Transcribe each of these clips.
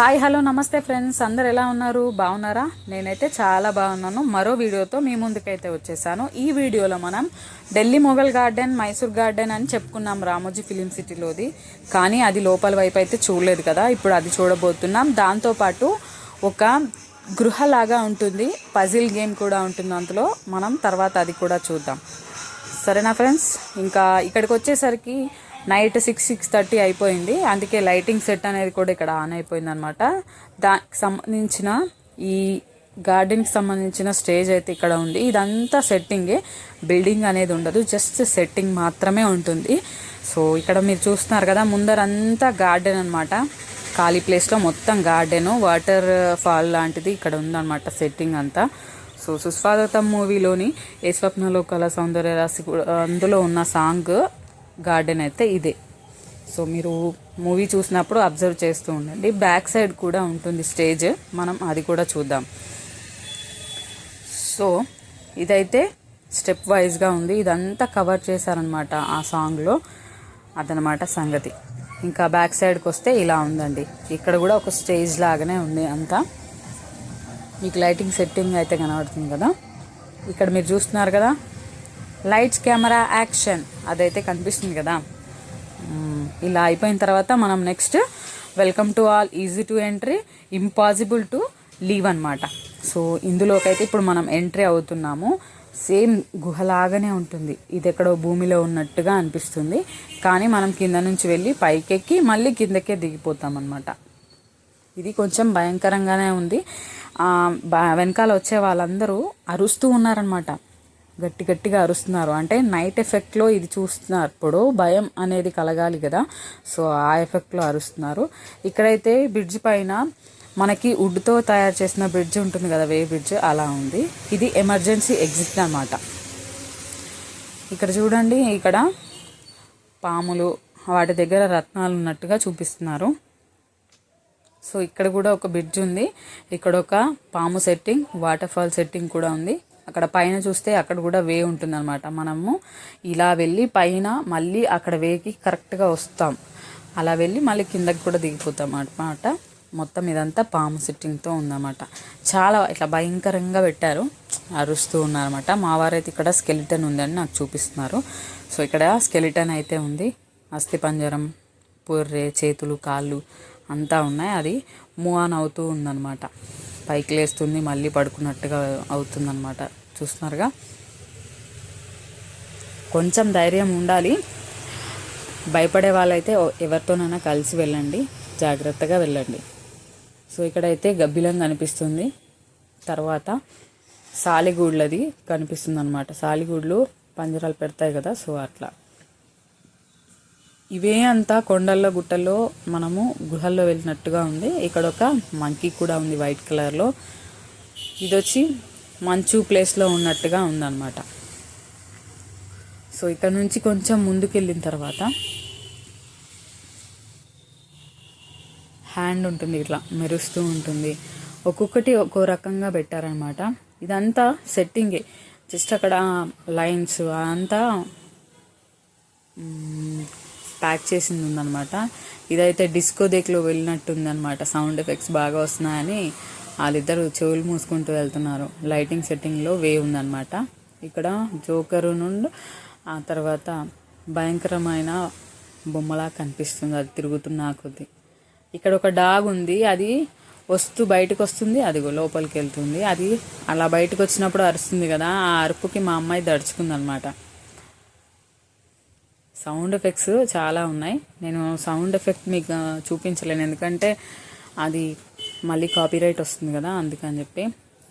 Hi hello నమస్తే friends. అందరు ఎలా ఉన్నారు? బాగున్నారా? నేనైతే చాలా బాగున్నాను. మరో వీడియోతో మీ ముందుకైతే వచ్చేసాను. ఈ వీడియోలో మనం ఢిల్లీ మొఘల్ గార్డెన్ మైసూర్ గార్డెన్ అని చెప్పుకున్నాం రామోజీ ఫిలిం సిటీలోది. కానీ అది లోపల వైపు అయితే చూడలేదు కదా. ఇప్పుడు అది చూడబోతున్నాం. దాంతోపాటు ఒక గృహలాగా ఉంటుంది. పజిల్ గేమ్ కూడా ఉంటుంది అందులో. మనం తర్వాత అది కూడా చూద్దాం. సరేనా ఫ్రెండ్స్? ఇంకా ఇక్కడికి వచ్చేసరికి నైట్ సిక్స్ సిక్స్ థర్టీ అయిపోయింది. అందుకే లైటింగ్ సెట్ అనేది కూడా ఇక్కడ ఆన్ అయిపోయింది అనమాట దానికి సంబంధించిన ఈ గార్డెన్కి సంబంధించిన స్టేజ్ అయితే ఇక్కడ ఉంది. ఇదంతా సెట్టింగే. బిల్డింగ్ అనేది ఉండదు. జస్ట్ సెట్టింగ్ మాత్రమే ఉంటుంది. సో ఇక్కడ మీరు చూస్తున్నారు కదా ముందరంతా గార్డెన్ అనమాట ఖాళీ ప్లేస్లో మొత్తం గార్డెన్ వాటర్ ఫాల్ లాంటిది ఇక్కడ ఉందన్నమాట సెట్టింగ్ అంతా. సో సుస్వాగతం మూవీలోని ఏ స్వప్నలో కళ సౌందర్య రాశి కూడా అందులో ఉన్న సాంగ్ గార్డెన్ అయితే ఇదే. సో మీరు మూవీ చూసినప్పుడు అబ్జర్వ్ చేస్తూ ఉండండి. బ్యాక్ సైడ్ కూడా ఉంటుంది స్టేజ్. మనం అది కూడా చూద్దాం. సో ఇదైతే స్టెప్ వైజ్గా ఉంది. ఇదంతా కవర్ చేశారనమాట ఆ సాంగ్లో అదనమాట సంగతి. ఇంకా బ్యాక్ సైడ్కి వస్తే ఇలా ఉందండి. ఇక్కడ కూడా ఒక స్టేజ్ లాగానే ఉంది అంతా. మీకు లైటింగ్ సెట్టింగ్ అయితే కనబడుతుంది కదా. ఇక్కడ మీరు చూస్తున్నారు కదా లైట్స్ కెమెరా యాక్షన్ అదైతే కనిపిస్తుంది కదా. ఇలా అయిపోయిన తర్వాత మనం next welcome to all easy to entry impossible to leave అనమాట సో ఇందులోకైతే ఇప్పుడు మనం ఎంట్రీ అవుతున్నాము. సేమ్ గుహలాగానే ఉంటుంది. ఇది ఎక్కడో భూమిలో ఉన్నట్టుగా అనిపిస్తుంది. కానీ మనం కింద నుంచి వెళ్ళి పైకెక్కి మళ్ళీ కిందకే దిగిపోతాం అనమాట ఇది కొంచెం భయంకరంగానే ఉంది. వెనకాల వచ్చే వాళ్ళందరూ అరుస్తూ ఉన్నారనమాట గట్టి గట్టిగా అరుస్తున్నారు. అంటే నైట్ ఎఫెక్ట్లో ఇది చూస్తున్నప్పుడు భయం అనేది కలగాలి కదా. సో ఆ ఎఫెక్ట్లో అరుస్తున్నారు. ఇక్కడైతే బ్రిడ్జ్ పైన మనకి వుడ్తో తయారు చేసిన బ్రిడ్జ్ ఉంటుంది కదా వే బ్రిడ్జ్ అలా ఉంది. ఇది ఎమర్జెన్సీ ఎగ్జిట్ అన్నమాట. ఇక్కడ చూడండి ఇక్కడ పాములు వాటి దగ్గర రత్నాలు ఉన్నట్టుగా చూపిస్తున్నారు. సో ఇక్కడ కూడా ఒక బ్రిడ్జ్ ఉంది. ఇక్కడ ఒక పాము సెట్టింగ్ వాటర్ ఫాల్ సెట్టింగ్ కూడా ఉంది. అక్కడ పైన చూస్తే అక్కడ కూడా వే ఉంటుందన్నమాట. మనము ఇలా వెళ్ళి పైన మళ్ళీ అక్కడ వేకి కరెక్ట్గా వస్తాం. అలా వెళ్ళి మళ్ళీ కిందకి కూడా దిగిపోతాం అన్నమాట. మొత్తం ఇదంతా పాము సిట్టింగ్తో ఉందన్నమాట. చాలా ఇట్లా భయంకరంగా పెట్టారు. అరుస్తూ ఉన్నారన్నమాట. మా వారైతే ఇక్కడ స్కెలిటన్ ఉందని నాకు చూపిస్తున్నారు. సో ఇక్కడ స్కెలిటన్ అయితే ఉంది. అస్థి పంజరం పుర్రె చేతులు కాళ్ళు అంతా ఉన్నాయి. అది మూవ్ ఆన్ అవుతూ ఉందన్నమాట. పైకి లేస్తుంది మళ్ళీ పడుకున్నట్టుగా అవుతుందన్నమాట. చూస్తున్నారుగా? కొంచెం ధైర్యం ఉండాలి. భయపడే వాళ్ళైతే ఎవరితోనైనా కలిసి వెళ్ళండి. జాగ్రత్తగా వెళ్ళండి. సో ఇక్కడైతే గబ్బిలం కనిపిస్తుంది. తర్వాత సాలిగూడ్లది కనిపిస్తుంది అనమాట సాలిగూడ్లు పంజరాలు పెడతాయి కదా సో అట్లా. ఇవే అంతా కొండల్లో గుట్టల్లో మనము గుహల్లో వెళ్ళినట్టుగా ఉంది. ఇక్కడ ఒక మంకీ కూడా ఉంది వైట్ కలర్లో ఇది వచ్చి మంచు ప్లేస్లో ఉన్నట్టుగా ఉందన్నమాట. సో ఇక్కడ నుంచి కొంచెం ముందుకు వెళ్ళిన తర్వాత హ్యాండ్ ఉంటుంది ఇట్లా మెరుస్తూ ఉంటుంది. ఒక్కొక్కటి ఒక్కో రకంగా పెట్టారనమాట ఇదంతా సెట్టింగే జస్ట్ అక్కడ లైన్స్ అంతా ప్యాక్ చేసింది ఉందన్నమాట. ఇదైతే డిస్కో దేక్లో వెళ్ళినట్టుందనమాట సౌండ్ ఎఫెక్ట్స్ బాగా వస్తున్నాయని వాళ్ళిద్దరు చెవులు మూసుకుంటూ వెళ్తున్నారు. లైటింగ్ సెట్టింగ్లో వే ఉందన్నమాట. ఇక్కడ జోకరు నుండి ఆ తర్వాత భయంకరమైన బొమ్మలా కనిపిస్తుంది. అది తిరుగుతున్న కొద్ది. ఇక్కడ ఒక డాగ్ ఉంది. అది వస్తూ బయటకు వస్తుంది. అది లోపలికి వెళ్తుంది. అది అలా బయటకు వచ్చినప్పుడు అరుస్తుంది కదా. ఆ అరుపుకి మా అమ్మాయి దడుచుకుంది అనమాట సౌండ్ ఎఫెక్ట్స్ చాలా ఉన్నాయి. నేను సౌండ్ ఎఫెక్ట్ మీకు చూపించలేను. ఎందుకంటే అది మళ్ళీ కాపీరైట్ వస్తుంది కదా అందుకని చెప్పి.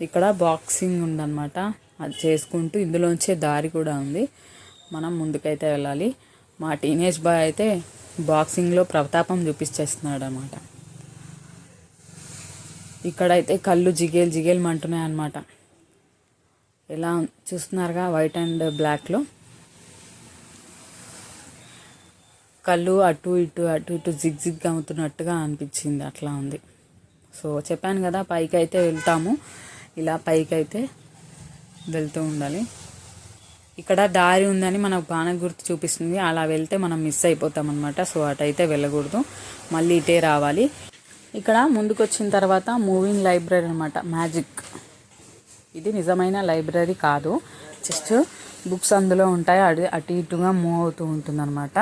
ఇక్కడ బాక్సింగ్ ఉందన్నమాట. అది చేసుకుంటూ ఇందులోంచే దారి కూడా ఉంది. మనం ముందుకైతే వెళ్ళాలి. మా టీనేజ్ బాయ్ అయితే బాక్సింగ్లో ప్రతాపం చూపించేస్తున్నాడు అనమాట ఇక్కడైతే కళ్ళు జిగేలు జిగేలు మంటున్నాయి అనమాట ఎలా చూస్తున్నారుగా వైట్ అండ్ బ్లాక్లో? కళ్ళు అటు ఇటు అటు ఇటు జిగ్ జిగ్ అవుతున్నట్టుగా అనిపించింది. అట్లా ఉంది. సో చెప్పాను కదా పైకి అయితే వెళ్తాము. ఇలా పైకి అయితే వెళ్తూ ఉండాలి. ఇక్కడ దారి ఉందని మనకు బాగా గుర్తు చూపిస్తుంది. అలా వెళ్తే మనం మిస్ అయిపోతాం అనమాట సో అటైతే వెళ్ళకూడదు. మళ్ళీ ఇటే రావాలి. ఇక్కడ ముందుకు వచ్చిన తర్వాత మూవింగ్ లైబ్రరీ అనమాట మ్యాజిక్. ఇది నిజమైన లైబ్రరీ కాదు. జస్ట్ బుక్స్ అందులో ఉంటాయి. అటు అటు ఇటుగా మూవ్ అవుతూ ఉంటుంది అనమాట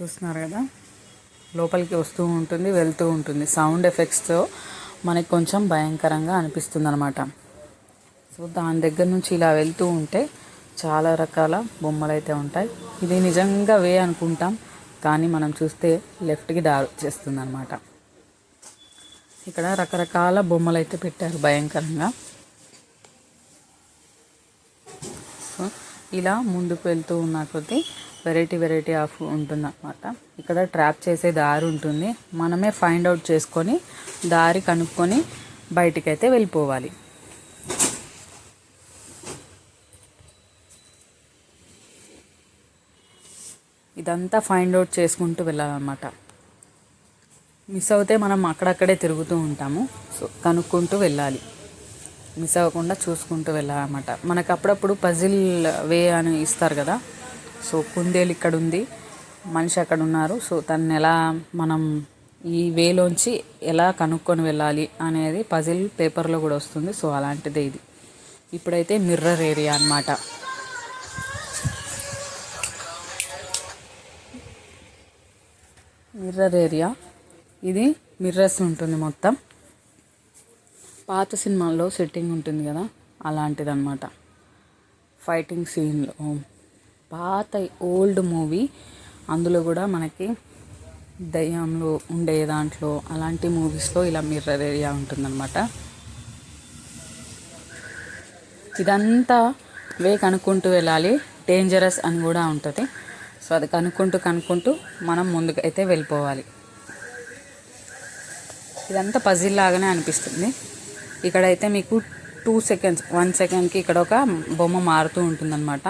చూస్తున్నారు కదా? లోపలికి వస్తూ ఉంటుంది వెళ్తూ ఉంటుంది. సౌండ్ ఎఫెక్ట్స్తో మనకి కొంచెం భయంకరంగా అనిపిస్తుంది అనమాట సో దాని దగ్గర నుంచి ఇలా వెళ్తూ ఉంటే చాలా రకాల బొమ్మలు అయితే ఉంటాయి. ఇది నిజంగా వే అనుకుంటాం కానీ మనం చూస్తే లెఫ్ట్కి దారి వచ్చేస్తుంది అనమాట ఇక్కడ రకరకాల బొమ్మలు అయితే పెట్టారు భయంకరంగా. సో ఇలా ముందుకు వెళ్తూ ఉన్న కొద్దీ వెరైటీ వెరైటీ ఆఫ్ ఉంటుంది అనమాట ఇక్కడ ట్రాప్ చేసే దారి ఉంటుంది. మనమే ఫైండ్ అవుట్ చేసుకొని దారి కనుక్కొని బయటికైతే వెళ్ళిపోవాలి. ఇదంతా ఫైండ్ అవుట్ చేసుకుంటూ వెళ్ళాలన్నమాట. మిస్ అవుతే మనం అక్కడక్కడే తిరుగుతూ ఉంటాము. సో కనుక్కుంటూ వెళ్ళాలి. మిస్ అవ్వకుండా చూసుకుంటూ వెళ్ళాలన్నమాట. మనకు అప్పుడప్పుడు పజిల్ వే అని ఇస్తారు కదా? సో కుందేలు ఇక్కడ ఉంది మనిషి అక్కడ ఉన్నారు సో తను ఎలా మనం ఈ వేలోంచి ఎలా కనుక్కొని వెళ్ళాలి అనేది పజిల్ పేపర్లో కూడా వస్తుంది. సో అలాంటిదే ఇది. ఇప్పుడైతే మిర్రర్ ఏరియా అన్నమాట. Mirror area. ఇది మిర్రర్స్ ఉంటుంది మొత్తం. పాత సినిమాల్లో సెట్టింగ్ ఉంటుంది కదా అలాంటిది అనమాట ఫైటింగ్ సీన్లో. పాత ఓల్డ్ మూవీ. అందులో కూడా మనకి దయ్యంలో ఉండే దాంట్లో అలాంటి మూవీస్లో ఇలా మిర్రర్ ఏరియా ఉంటుందన్నమాట. ఇదంతా వే కనుక్కుంటూ వెళ్ళాలి. డేంజరస్ అని కూడా ఉంటుంది. సో అది కనుక్కుంటూ కనుక్కుంటూ మనం ముందుకైతే వెళ్ళిపోవాలి. ఇదంతా పజిల్ లాగానే అనిపిస్తుంది. ఇక్కడైతే మీకు టూ సెకండ్స్ వన్ సెకండ్కి ఇక్కడ ఒక బొమ్మ మారుతూ ఉంటుందన్నమాట.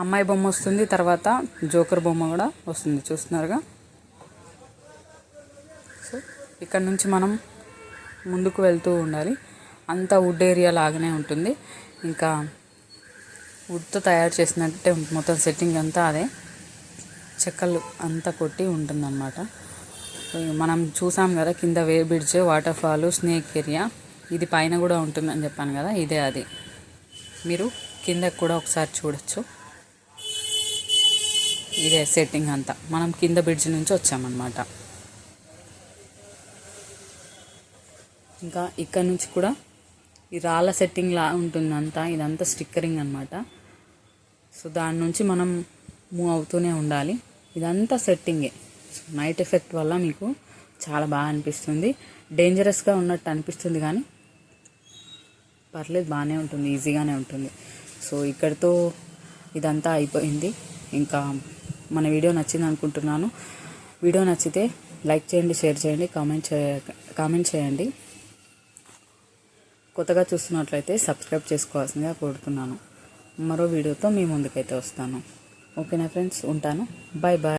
అమ్మాయి బొమ్మ వస్తుంది తర్వాత జోకర్ బొమ్మ కూడా వస్తుంది చూస్తున్నారుగా? సో ఇక్కడ నుంచి మనం ముందుకు వెళ్తూ ఉండాలి. అంతా వుడ్ ఏరియా లాగానే ఉంటుంది. ఇంకా వుడ్తో తయారు చేసినట్టే ఉంటుంది మొత్తం సెట్టింగ్ అంతా అదే. చెక్కలు అంతా కొట్టి ఉంటుందన్నమాట. మనం చూసాం కదా కింద way bridge waterfall snake area. ఇది పైన కూడా ఉంటుందని చెప్పాను కదా ఇదే అది. మీరు కింద కూడా ఒకసారి చూడొచ్చు. ఇదే సెట్టింగ్ అంతా. మనం కింద బ్రిడ్జ్ నుంచి వచ్చామన్నమాట. ఇంకా ఇక్కడ నుంచి కూడా ఈ రాళ్ళ సెట్టింగ్ లా ఇదంతా స్టిక్కరింగ్ అనమాట సో దాని నుంచి మనం మూవ్ అవుతూనే ఉండాలి. ఇదంతా సెట్టింగే నైట్ ఎఫెక్ట్ వల్ల మీకు చాలా బాగా అనిపిస్తుంది. డేంజరస్గా ఉన్నట్టు అనిపిస్తుంది కానీ పర్లేదు బాగానే ఉంటుంది ఈజీగానే ఉంటుంది. సో ఇక్కడితో ఇదంతా అయిపోయింది. ఇంకా మన వీడియో నచ్చింది అనుకుంటున్నాను. వీడియో నచ్చితే లైక్ చేయండి షేర్ చేయండి కామెంట్ చే కామెంట్ చేయండి. కొత్తగా చూస్తున్నట్లయితే సబ్స్క్రైబ్ చేసుకోవాల్సిందిగా కోరుతున్నాను. మరో వీడియోతో మీ ముందుకైతే వస్తాను. ఓకేనా ఫ్రెండ్స్? ఉంటాను. Bye bye